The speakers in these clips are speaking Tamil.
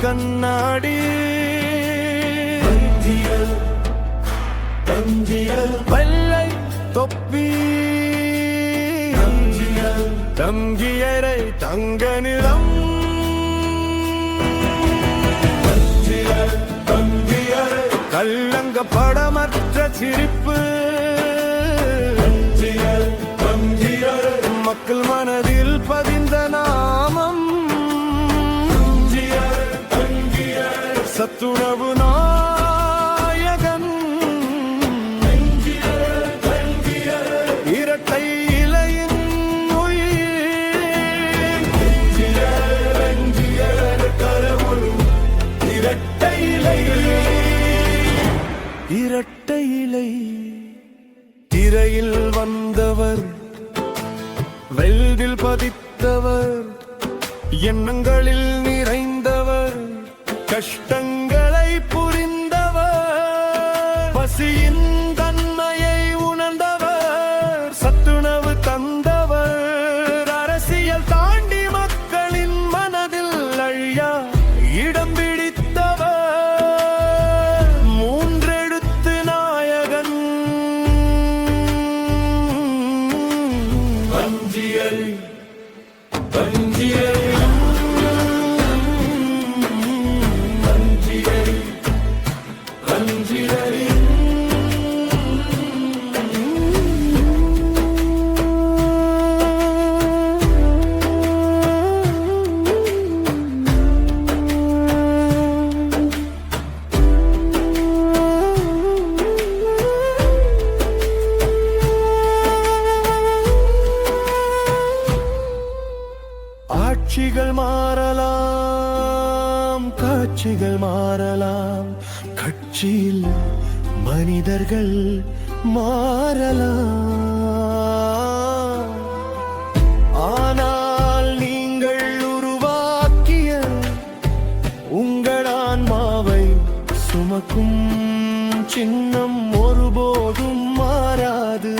கண்ணாடி. தஞ்சியல் வெள்ளை தொப்பி. தங்கியரை தங்க நிலம். கல்லங்க படமற்ற சிரிப்பு. மக்கள் மனதில் பதிந்த நாமம் சத்துணவு நாயகன். இரட்டை இலையின் இரட்டை இலை இரட்டை இலை. திரையில் வந்தவர் வெல்வில் பதித்தவர் எண்ணங்களில் நிறைந்தவர் கஷ்டங்கள் இடம் பிடித்தவர். மூன்றெழுத்து நாயகன். தஞ்சியல் தஞ்சியல் காட்சிகள் மாறலாம் காட்சிகள் மாறலாம். கட்சியில் மனிதர்கள் மாறலாம். ஆனால் நீங்கள் உருவாக்கிய உங்கள் ஆன்மாவை சுமக்கும் சின்னம் ஒருபோதும் மாறாது.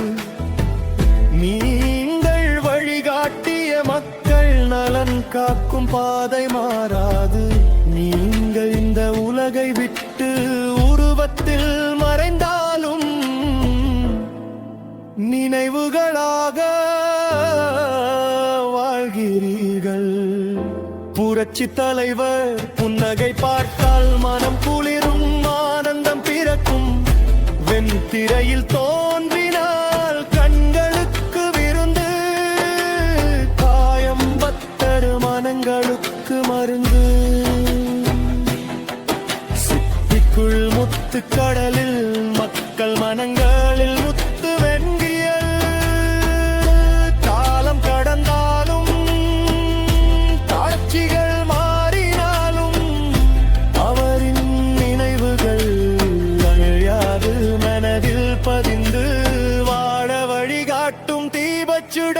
உலகை விட்டு உருவத்தில் மறைந்தாலும் நினைவுகளாக வாழ்கிறீர்கள். புரட்சி தலைவர் புன்னகை பார்த்தால் மனம் குளிரும் ஆனந்தம் பிறக்கும். வெண்திரையில் தோன்றினால் முத்து கடலில் மக்கள் மனங்களில் முத்து வெண்கியல். காலம் கடந்தாலும் காட்சிகள் மாறினாலும் அவரின் நினைவுகள் அழியாது மனதில் பதிந்து வாழ வழிகாட்டும் தீபச்சுட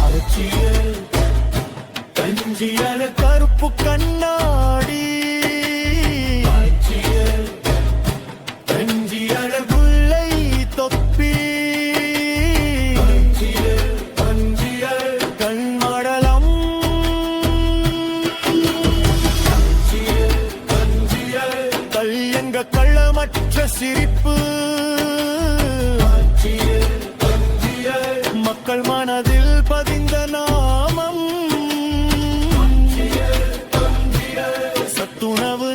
அரசியல் பாய்ச்சியல் கருப்பு கண்ணாடி. பாய்ச்சியல் பெஞ்சியல் குள்ளை தொப்பி. பாய்ச்சியல் சிரிப்பு. மக்கள் மனதில் பதிந்த நான் never